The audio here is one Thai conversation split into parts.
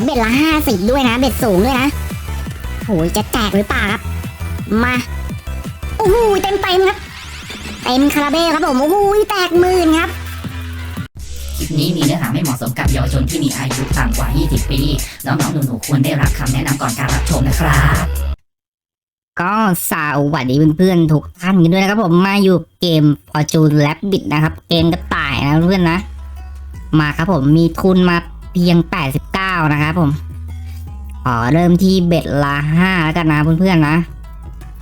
แล้วเบ็ดละห้าสิบด้วยนะ เบ็ดสูงด้วยนะโหยจะแตกหรือเปล่าครับ มาโอ้โหเต็มเต็มๆครับเต็มคาราเบลครับผมโอ้โหแตกหมื่นครับคลิปนี้มีเนื้อหาไม่เหมาะสมกับเยาวชนที่มีอายุต่ำกว่า 20 ปี น้องๆหนูๆควรได้รับคำแนะนำก่อนการรับชมนะครับ ก็สวัสดีเพื่อนๆทุกท่านกันด้วยนะครับผมมาอยู่เกม Fortune Rabbit นะครับ เกมกระต่ายนะเพื่อนนะ มาครับผมมีทุนมาเพียง 89 นะครับผมขอเริ่มที่เบ็ดละ5แล้วกันนะเพื่อนๆนะ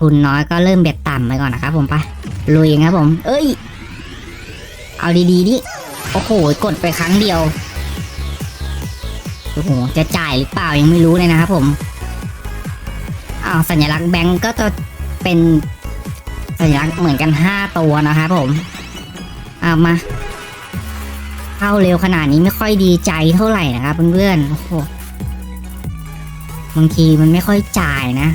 ทุนน้อยก็เริ่มเบ็ดต่ำไปก่อนนะครับผมไปลุยครับผม เอ้ย เอาดีๆดิโอ้โหกดไปครั้งเดียวโอ้โหจะจ่ายหรือเปล่ายังไม่รู้เลยนะครับผมอ้าวสัญลักษณ์แบงก์ก็จะเป็นสัญลักษณ์เหมือนกันห้าตัวนะครับผมเอามา เข้าเร็วขนาดนี้ไม่ค่อยดีใจเท่าไหร่นะครับเพื่อนๆโอ้โหบางทีมันไม่ค่อยจ่ายนะ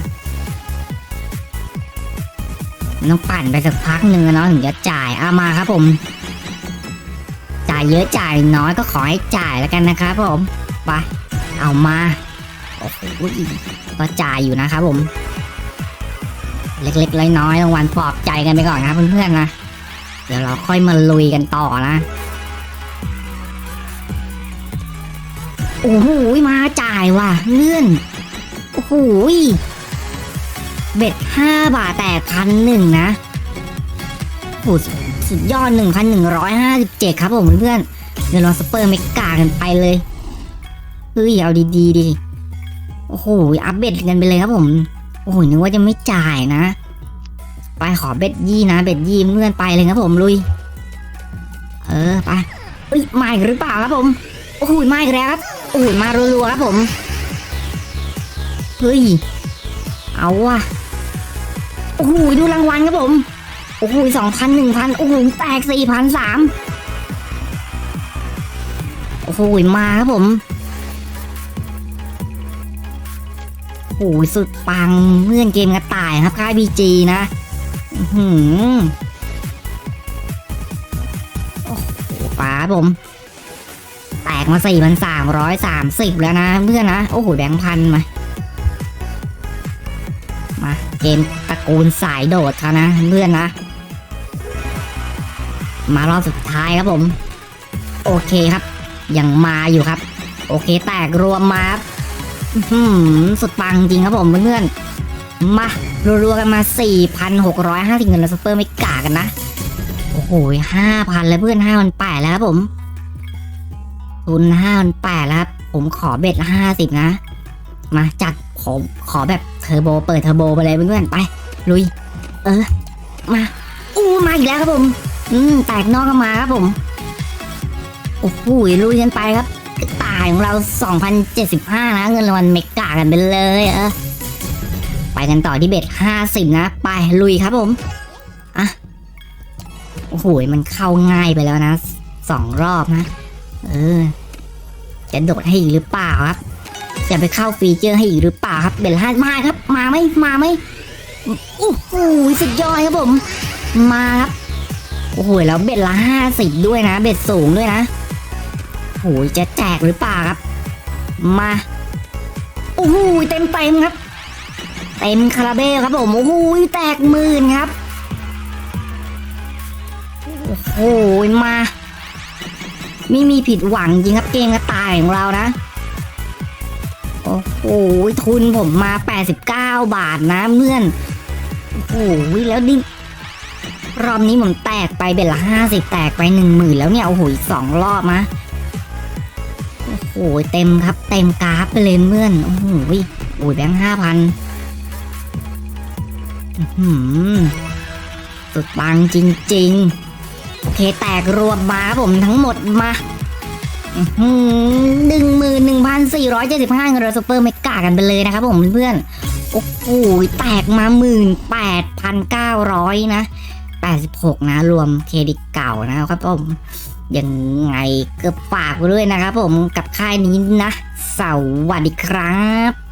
มันต้องปั่นไปสักพักหนึ่งอะเนาะถึงจะจ่ายเอามาครับผม จ่ายเยอะจ่ายน้อยก็ขอให้จ่ายแล้วกันนะครับผมไปเอามาโอ้โหก็จ่ายอยู่นะครับผม เล็กๆน้อยๆรางวัลปลอบใจกันไปก่อนนะครับเพื่อนๆนะเดี๋ยวเราค่อยมาลุยกันต่อนะ โอ้โหมาจ่ายว่ะ เลื่อน โอ้โหเบ็ดห้าบาทแต่พันหนึ่งนะโอ้สุดยอดหนึ่งพันหนึ่งร้อยห้าสิบเจ็ดครับผมเพื่อนเดี๋ยวเราสเปอร์เมกากันไปเลยเฮ้ยเอาดีๆดิโอ้โหอัพเบ็ดกันไปเลยครับผม โอ้โหนึกว่าจะไม่จ่ายนะ ไปขอเบ็ดยี่นะ เบ็ดยี่เมื่อนไปเลยครับผมลุย เออไปเอ้ยมาอีกหรือเปล่าครับผม โอ้โหมาอีกแล้วครับ โอ้โหมารัวๆครับผม เฮ้ย เอาว่ะ โอ้โหดูรางวัลครับผม โอ้โหสองพันหนึ่งพันโอ้โหแตกสี่พันสามโอ้โหมาครับผมโอ้โหสุดปังเพื่อนเกมกระต่ายครับค่ายบีจีนะหือโอ้โหป๋าผม กมาสี่พันสามร้อยสามสิบแล้วนะเพื่อนนะ โอ้โหแบงค์พันมา มาเกมตระกูลสายโดดเขานะเพื่อนนะ มารอบสุดท้ายครับผม โอเคครับยังมาอยู่ครับ โอเคแตกรวมมาครับอืมสุดปังจริงครับผมเพื่อนๆมารัวๆกันมา 4,650เงินแล้วซุปเปอร์ไม่กากันนะ โอ้โห5,000 แล้วเพื่อน 5,800 แล้วครับผม ทุน5,800แล้วครับ ผมขอเบ็ด50นะ มาจัดผมขอแบบเทอร์โบเปิดเทอร์โบไปเลยเพื่อนๆไป ลุย เออ มา อู้มาอีกแล้วครับผม อืมแตกนอกก็มาครับผมโอ้โหลุยกันไปครับตายของเรา 2,075 นะ เงินรางวัลเมกากันไปเลยเออไปกันต่อที่เบ็ด50 นะ ไปลุยครับผมอะโอ้โหมันเข้าง่ายไปแล้วนะสองรอบนะ เออจะโดดให้อีกหรือเปล่าครับ จะไปเข้าฟีเจอร์ให้อีกหรือเปล่าครับเบ็ดห้ามาครับ มาไหมมาไหมโอ้โหสุดยอดครับผม มาครับโอ้โหแล้วเบ็ดละห้าสิบด้วยนะ เบ็ดสูงด้วยนะโอ้ยจะแจกหรือเปล่าครับ มาโอ้โหเต็มเต็มครับ เต็มคาราเบลครับผมโอ้โหแตกหมื่นครับโอ้โหมา ไม่มีผิดหวังจริงครับเกมกระต่ายของเรานะ โอ้โหทุนผมมา 89 บาทนะเพื่อน โอ้โหแล้วนี่รอบนี้ผมแตกไปเบ็ดละห้าสิบแตกไปหนึ่งหมื่นแล้วเนี่ยโอ้โหสองรอบนะโอ้โหเต็มครับ เต็มกราฟไปเลยเพื่อนโอ้โหโอ้ยแบงค์ห้าพันสุดปังจริง ๆ โอเคแตกรวมมาครับผมทั้งหมดมา หนึ่งหมื่นหนึ่งพันสี่ร้อยเจ็ดสิบห้าเงินเราซูเปอร์เมกากันไปเลยนะครับผมเพื่อนๆโอ้โหแตกมาหมื่นแปดพันเก้าร้อยนะแปดสิบหกนะรวมเครดิตเก่านะครับผมยังไงก็ฝากไว้ด้วยนะครับผมกับค่ายนี้นะ สวัสดีครับ